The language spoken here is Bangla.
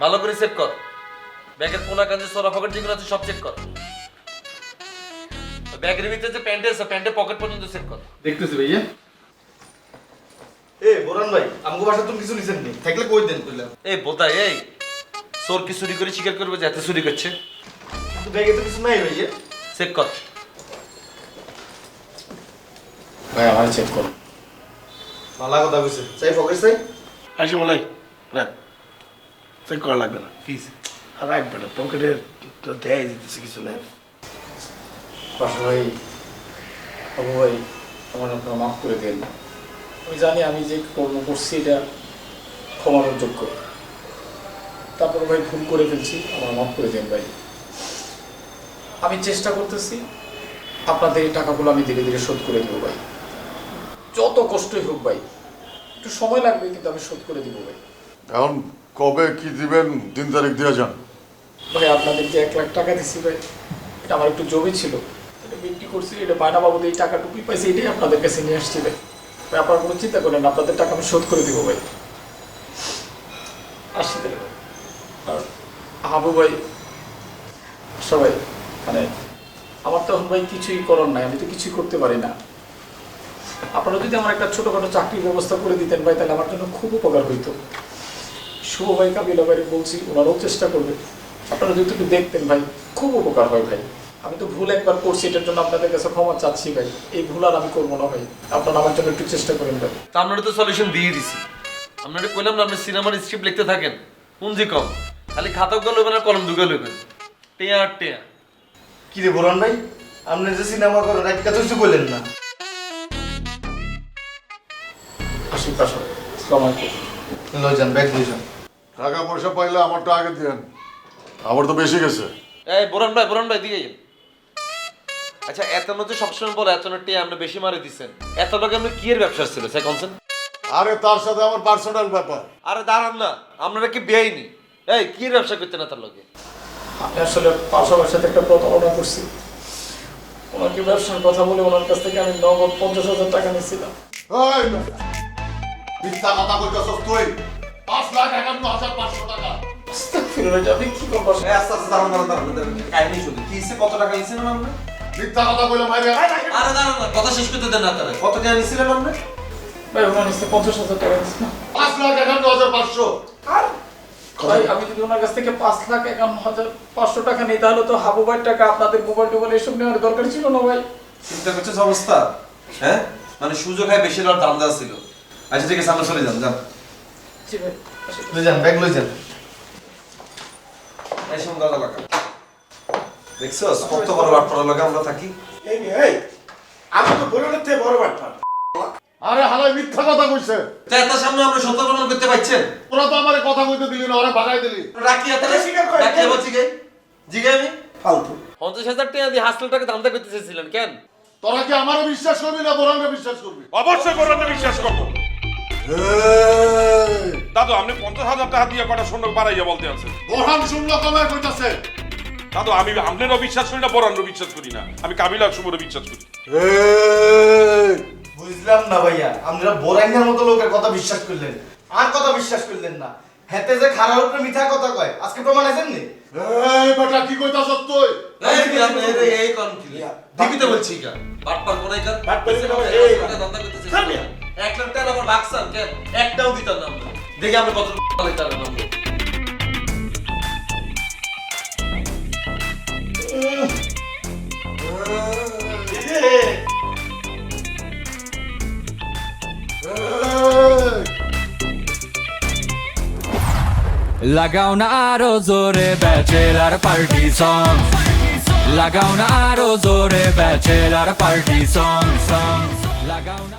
ভালো করে চেক কর। ব্যাগের পোনা কাজে সোরা পকেট যেগুলো আছে সব চেক কর। ব্যাগের ভিতরে যে প্যান্ট আছে প্যান্টের পকেট পর্যন্ত চেক কর। দেখতেছি ভাইয়া। এ বোরান ভাই আমগো বাসা তুমি কিছু নিছেন নি? থাকলে কই দেন কইলাম। এই বোতাই এই চোর কি চুরি করে স্বীকার করবে যে এত চুরি করছে? কিন্তু ব্যাগে তো কিছু নাই ভাইয়া। চেক কর। ভাই আমার চেক করো। ভালো কথা কইছে। চাই পকেট চাই? আসি বলাই রাখ। চেক করা লাগবে না আর রাখবে না পকেটে তো দেয় দিতেছে কিছু নাই ভাই বাবু ভাই আমার আপনারা মাফ করে দেন আমি জানি আমি যে কর্ম করছি এটা ক্ষমার যোগ্য। তারপর ভাই ভুল করে ফেলছি। আমার মাফ করে দেন ভাই। আমি চেষ্টা করতেছি। আপনাদের এই টাকাগুলো আমি ধীরে ধীরে শোধ করে দেবো ভাই। যত কষ্টই হোক ভাই। একটু সময় লাগবে কিন্তু আমি শোধ করে দিব ভাই। এখন কবে কি দিবেন? দিন তারিখ দিয়ে যান। ভাই, আপনাদের যে এক লাখ টাকা দিচ্ছি ভাই, এটা আমার একটু জমি ছিল। এটা বিক্রি করছি, এটা বায়না বাবুদের এই টাকা টুকুই পাইছি, এটাই আপনাদের কাছে নিয়ে আসছি ভাই। ভাই কোনো চিন্তা করেন আপনাদের টাকা আমি শোধ করে দিব ভাই। আসছি তাহলে আর হাবু ভাই সবাই মানে আমার তো ভাই কিছুই করার নাই, আমি তো কিছুই করতে পারি না। আপনারা যদি আমার একটা ছোটখাটো চাকরির ব্যবস্থা করে দিতেন ভাই, তাহলে আমার জন্য খুব উপকার হইতো। শুভ ভাই কাবিলা ভাই বলছি ওনারাও চেষ্টা করবে। আপনারা যদি একটু দেখতেন ভাই খুব উপকার হয় ভাই। আমি তো ভুল একবার করছি এটার জন্য আপনাদের কাছে ক্ষমা চাচ্ছি ভাই। এই ভুল আর আমি করব না ভাই। আপনারা আমার জন্য একটু চেষ্টা করেন ভাই। তা আপনারা তো সলিউশন দিয়ে দিছি। আপনারা কইলাম না আপনি সিনেমার স্ক্রিপ্ট লিখতে থাকেন। পুঞ্জি কম? খালি খাতাগুলো লইবেন না কলম দুটো লইবেন। টেয়া আর টেয়া। কি রে বোরান ভাই আপনি যে সিনেমা করেন এক কথা কিছু বললেন না। আশি পাশা যান ব্যাগ যান টাকা পয়সা পাইলে আমারটা আগে দিয়েন আমার তো বেশি গেছে। এই বোরান ভাই বোরান ভাই দিয়ে যান। আচ্ছা এত নতে সবসময় বলে এত টেয়া আপনি বেশি মারে দিছেন এত লোক আপনি কি এর ব্যবসা ছিল সে কনসেন আরে তার সাথে আমার পার্সোনাল ব্যাপার। আরে দাঁড়ান না আপনারা কি বেআইনি? এই কি এর ব্যবসা করতেন এত লোকে আমি আসলে পাশাপাশি সাথে একটা প্রতারণা করছি। ওনাকে ব্যবসার কথা বলে ওনার কাছ থেকে আমি নগদ পঞ্চাশ হাজার টাকা নিয়েছিলাম। মিথ্যা কথা কইতাছস তুই। ফিরে যাবে কি করব? আস্তে আস্তে দাঁড়ান দাঁড়ান দাঁড়ান দাঁড়ান কাহিনী শুধু কি হিসেবে কত টাকা নিয়েছিলেন আপনি? মিথ্যা কথা কইলে মাইরে। আরে দাঁড়ান কথা শেষ করতে দেন না তারা কত টাকা নিয়েছিলেন আপনি? ভাই ওনার নিচ্ছে পঞ্চাশ হাজার টাকা নিয়েছিলাম। পাঁচ লাখ একান্ন হাজার পাঁচশো। ভাই আমি যদি ওনার কাছ থেকে পাঁচ লাখ একান্ন হাজার পাঁচশো টাকা নিই তাহলে তো হাবু ভাইয়ের টাকা আপনাদের মোবাইল টোবাইল এসব নেওয়ার দরকার ছিল না ভাই? চিন্তা করছিস অবস্থা? হ্যাঁ? মানে সুযোগ হয় বেশি দাম দেওয়া ছিল। আচ্ছা ঠিক আছে সামনে চলে যান যান। জি ভাই যান ব্যাগ লই যান। এই সময় লাগা দেখছ? কত বড় বাট পড়া আমরা থাকি। এই এই। আমি তো বলে থেকে বড় বাট্টা আরে হালাই মিথ্যা কথা কইছে। তো সামনে আমরা সত্য প্রমাণ করতে পারছেন তোরা তো আমার কথা কইতে দিলি না ওরা ভাগাই দিলি। রাখি স্বীকার করে, আমি। ফালতু। পঞ্চাশ হাজার টাকা দিয়ে হাসপাতালটাকে দামটা করতে চেয়েছিলেন কেন? তোরা কি আমারও বিশ্বাস করবি না বোরানকে বিশ্বাস করবি? অবশ্যই কোরআনে বিশ্বাস করব। দাদু আপনি পঞ্চাশ হাজার টাকা দিয়ে কটা শূন্য বাড়াইয়া বলতে আছেন বোরহান শুনলো কমে কইতাছে? দাদু আমি আপনারও বিশ্বাস করি না বরানরও বিশ্বাস করি না। আমি কাবিলা শুভরও বিশ্বাস করি। বুঝলাম না ভাইয়া। আপনারা বোরাইনের মতো লোকের কথা বিশ্বাস করলেন। আর কথা বিশ্বাস করলেন না। হেতে যে উপরে মিঠা কথা কয় আজকে প্রমাণ আছেন নি? এই বেটা কি কইতাছস তুই? এই কি আপনি এই কোন কি? বলছি কা বাট পার কোনাই কার বাট পার কোনাই, এই, করতে চেয়েছিলেন এক লাখ টাকা বাক্সান কেন? একটাও দিতাম না আমরা। দেখি আমরা কত লাগাও না আরও জোরে ব্যাচেলার পার্টি সং লাগাও না আরও জোরে ব্যাচেলার পার্টি সং সং লাগাও না